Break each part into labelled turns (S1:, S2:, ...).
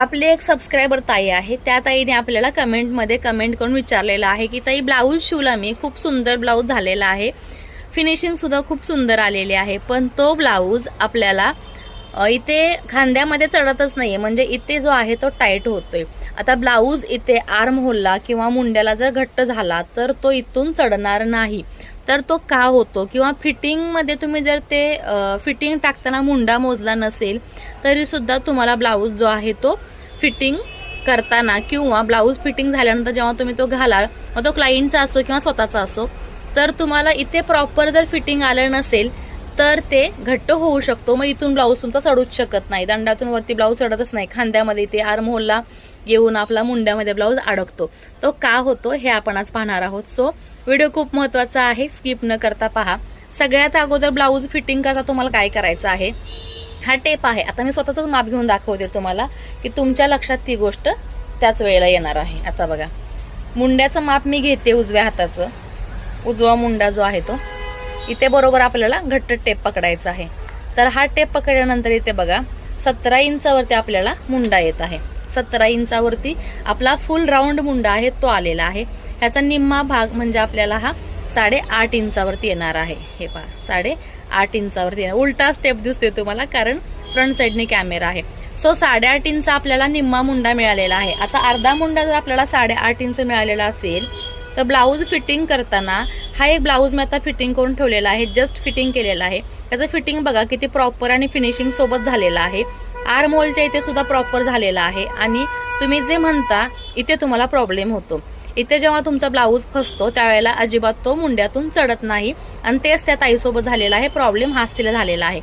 S1: आपले एक सबस्क्रायबर ताई आहे. त्या ताईने आपल्याला कमेंटमध्ये कमेंट करून विचारलेलं आहे की ताई ब्लाऊज शिवला मी. खूप सुंदर ब्लाऊज झालेला आहे. फिनिशिंगसुद्धा खूप सुंदर आलेली आहे. पण तो ब्लाऊज आपल्याला इथे खांद्यामध्ये चढतच नाहीये. म्हणजे इथे जो आहे तो टाईट होतोय. आता ब्लाऊज इथे आर्म होल्ला किंवा मुंड्याला जर घट्ट झाला तर तो इथून चढणार नाही. तर तो का होतो? किंवा फिटिंगमध्ये तुम्ही जर ते फिटिंग टाकताना मुंडा मोजला नसेल तरीसुद्धा तुम्हाला ब्लाऊज जो आहे तो फिटिंग करताना किंवा ब्लाऊज फिटिंग झाल्यानंतर जेव्हा तुम्ही तो घालाल मग तो क्लायंटचा असो किंवा स्वतःचा असो तर तुम्हाला इथे प्रॉपर जर फिटिंग आलं नसेल तर ते घट्ट होऊ शकतो. मग इथून ब्लाऊज तुमचा चढूच शकत नाही. दंडातून वरती ब्लाऊज चढतच नाही. खांद्यामध्ये इथे आर्महोलला येऊन आपला मुंड्यामध्ये ब्लाऊज अडकतो. तो का होतो? हे आपण आज पाहणार आहोत. सो व्हिडिओ खूप महत्त्वाचा आहे स्किप न करता पहा. सगळ्यात अगोदर ब्लाऊज फिटिंग करता तुम्हाला काय करायचं आहे? हा टेप आहे. आता मी स्वतःच माप घेऊन दाखवते तुम्हाला की तुमच्या लक्षात ती गोष्ट त्याच वेळेला येणार आहे. आता बघा. मुंड्याचं माप मी घेते उजव्या हाताचं. उजवा मुंडा जो आहे तो. इथे बरोबर आपल्याला घट्ट टेप पकडायचा आहे. तर हा टेप पकडल्यानंतर इथे बघा सतरा इंचावरती आपल्याला मुंडा येत आहे. सतरा इंचावरती आपला फुल राऊंड मुंडा आहे तो आलेला आहे. ह्याचा निम्मा भाग म्हणजे आपल्याला हा साडेआठ इंचावरती येणार आहे. हे पहा साडे आठ इंचावरती येणार. उलटा स्टेप दिसते तुम्हाला कारण फ्रंट साईडने कॅमेरा आहे. सो साडेआठ इंच आपल्याला निम्मा मुंडा मिळालेला आहे. आता अर्धा मुंडा जर आपल्याला साडेआठ इंच मिळालेला असेल तर ब्लाऊज फिटिंग करताना हा एक ब्लाऊज मी आता फिटिंग करून ठेवलेला आहे. जस्ट फिटिंग केलेला आहे. त्याचं फिटिंग बघा किती प्रॉपर आणि फिनिशिंग सोबत झालेलं आहे. आर्म होलच्या इथे सुद्धा प्रॉपर झालेला आहे. आणि तुम्ही जे म्हणता इथे तुम्हाला प्रॉब्लेम होतो. इथे जेव्हा तुमचा ब्लाऊज फसतो त्यावेळेला अजिबात तो मुंड्यातून चढत नाही. आणि तेच त्या ताईसोबत झालेला आहे प्रॉब्लेम हाच तिला झालेला आहे.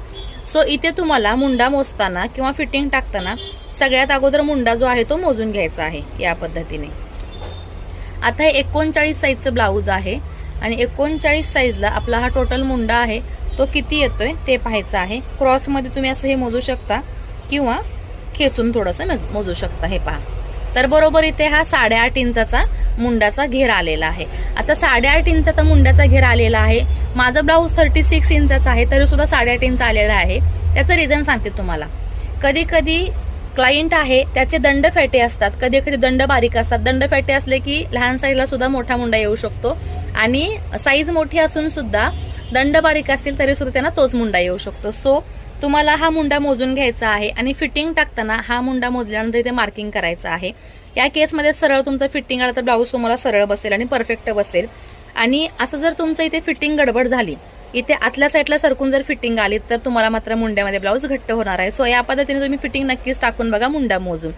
S1: सो इथे तुम्हाला मुंडा मोजताना किंवा फिटिंग टाकताना सगळ्यात अगोदर मुंडा जो आहे तो मोजून घ्यायचा आहे या पद्धतीने. आता हे एकोणचाळीस साईजचं ब्लाऊज आहे आणि एकोणचाळीस साईजला आपला हा टोटल मुंडा आहे तो किती येतोय ते पाहायचं आहे. क्रॉसमध्ये तुम्ही असं हे मोजू शकता किंवा खेचून थोडंसं मोजू शकता हे पहा. तर बरोबर इथे हा साडेआठ इंचाचा मुंडाचा घेर आलेला आहे. आता साडेआठ इंचाचा मुंड्याचा घेर आलेला आहे. माझं ब्लाऊज थर्टी सिक्स इंचाचा आहे तरी सुद्धा साडेआठ इंच आलेला आहे. त्याचं रिझन सांगते तुम्हाला. कधी कधी क्लायंट आहे त्याचे दंड फेटे असतात. कधी कधी दंड बारीक असतात. दंड फेटे असले की लहान साईजला सुद्धा मोठा मुंडा येऊ शकतो. आणि साईज मोठी असून सुद्धा दंड बारीक असतील तरी सुद्धा त्यांना तोच मुंडा येऊ शकतो. सो तुम्हाला हा मुंडा मोजून घ्यायचा आहे आणि फिटिंग टाकताना हा मुंडा मोजल्यानंतर इथे मार्किंग करायचं आहे. या केसमध्ये सरळ तुमचं फिटिंग आलं तर ब्लाऊज तुम्हाला सरळ बसेल आणि परफेक्ट बसेल. आणि असं जर तुमचं इथे फिटिंग गडबड झाली इथे आतल्या साईडला सरकून जर फिटिंग आली तर तुम्हाला मात्र मुंड्यामध्ये ब्लाऊज घट्ट होणार आहे. सो या पद्धतीने तुम्ही फिटिंग नक्कीच टाकून बघा मुंडा मोजून.